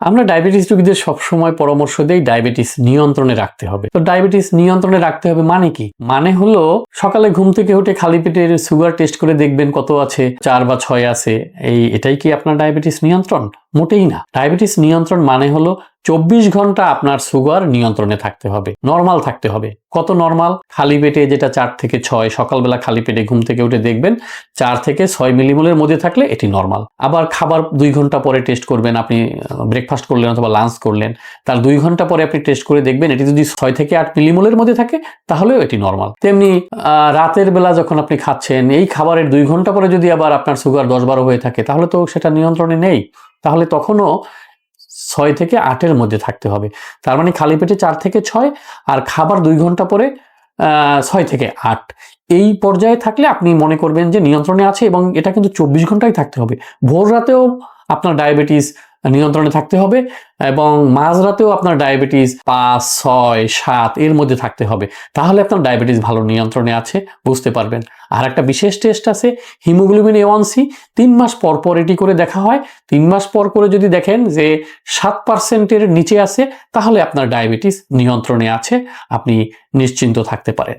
আমরা ডায়াবেটিস রোগীদের সবসময় পরামর্শ দেই ডায়াবেটিস নিয়ন্ত্রণে রাখতে হবে। তো ডায়াবেটিস নিয়ন্ত্রণে রাখতে হবে মানে কি? মানে হলো সকালে ঘুম থেকে উঠে খালি পেটে সুগার টেস্ট করে দেখবেন কত আছে, চার বা ছয় আছে, এই এটাই কি আপনার ডায়াবেটিস নিয়ন্ত্রণ? মোটেই না। ডায়াবেটিস নিয়ন্ত্রণ মানে হলো চব্বিশ ঘণ্টা আপনার সুগার নিয়ন্ত্রণে থাকতে হবে, নর্মাল থাকতে হবে। কত নর্মাল? খালি পেটে যেটা চার থেকে ছয়, সকালবেলা খালি পেটে ঘুম থেকে উঠে দেখবেন চার থেকে ছয় মিলিমোলের মধ্যে থাকলে এটি নর্মাল। আবার খাবার দুই ঘণ্টা পরে টেস্ট করবেন, আপনি ব্রেকফাস্ট করলেন অথবা লাঞ্চ করলেন, তার দুই ঘণ্টা পরে আপনি টেস্ট করে দেখবেন এটি যদি ছয় থেকে আট মিলিমোলের মধ্যে থাকে, তাহলেও এটি নর্মাল। তেমনি রাতের বেলা যখন আপনি খাচ্ছেন, এই খাবারের দুই ঘণ্টা পরে যদি আবার আপনার সুগার দশ বারো হয়ে থাকে, তাহলে তো সেটা নিয়ন্ত্রণে নেই। তাহলে তখনও ছয় থেকে আটের মধ্যে থাকতে হবে। তার মানে খালি পেটে চার থেকে ছয় আর খাবার দুই ঘণ্টা পরে ছয় থেকে আট। এই পর্যায়ে থাকলে আপনি মনে করবেন যে নিয়ন্ত্রণে আছে এবং এটা কিন্তু চব্বিশ ঘন্টাই থাকতে হবে। ভোর রাতেও আপনার ডায়াবেটিস নিয়ন্ত্রণে থাকতে হবে এবং মাঝরাতেও আপনার ডায়াবেটিস পাঁচ, ছয়, সাত এর মধ্যে থাকতে হবে। তাহলে আপনার ডায়াবেটিস ভালো নিয়ন্ত্রণে আছে, বুঝতে পারবেন। আর একটা বিশেষ টেস্ট আছে, হিমোগ্লোবিন এ ওয়ান সি। তিন মাস পর পর এটি করে দেখা হয়। তিন মাস পর করে যদি দেখেন যে সাত পার্সেন্টের নিচে আছে, তাহলে আপনার ডায়াবেটিস নিয়ন্ত্রণে আছে, আপনি নিশ্চিন্ত থাকতে পারেন।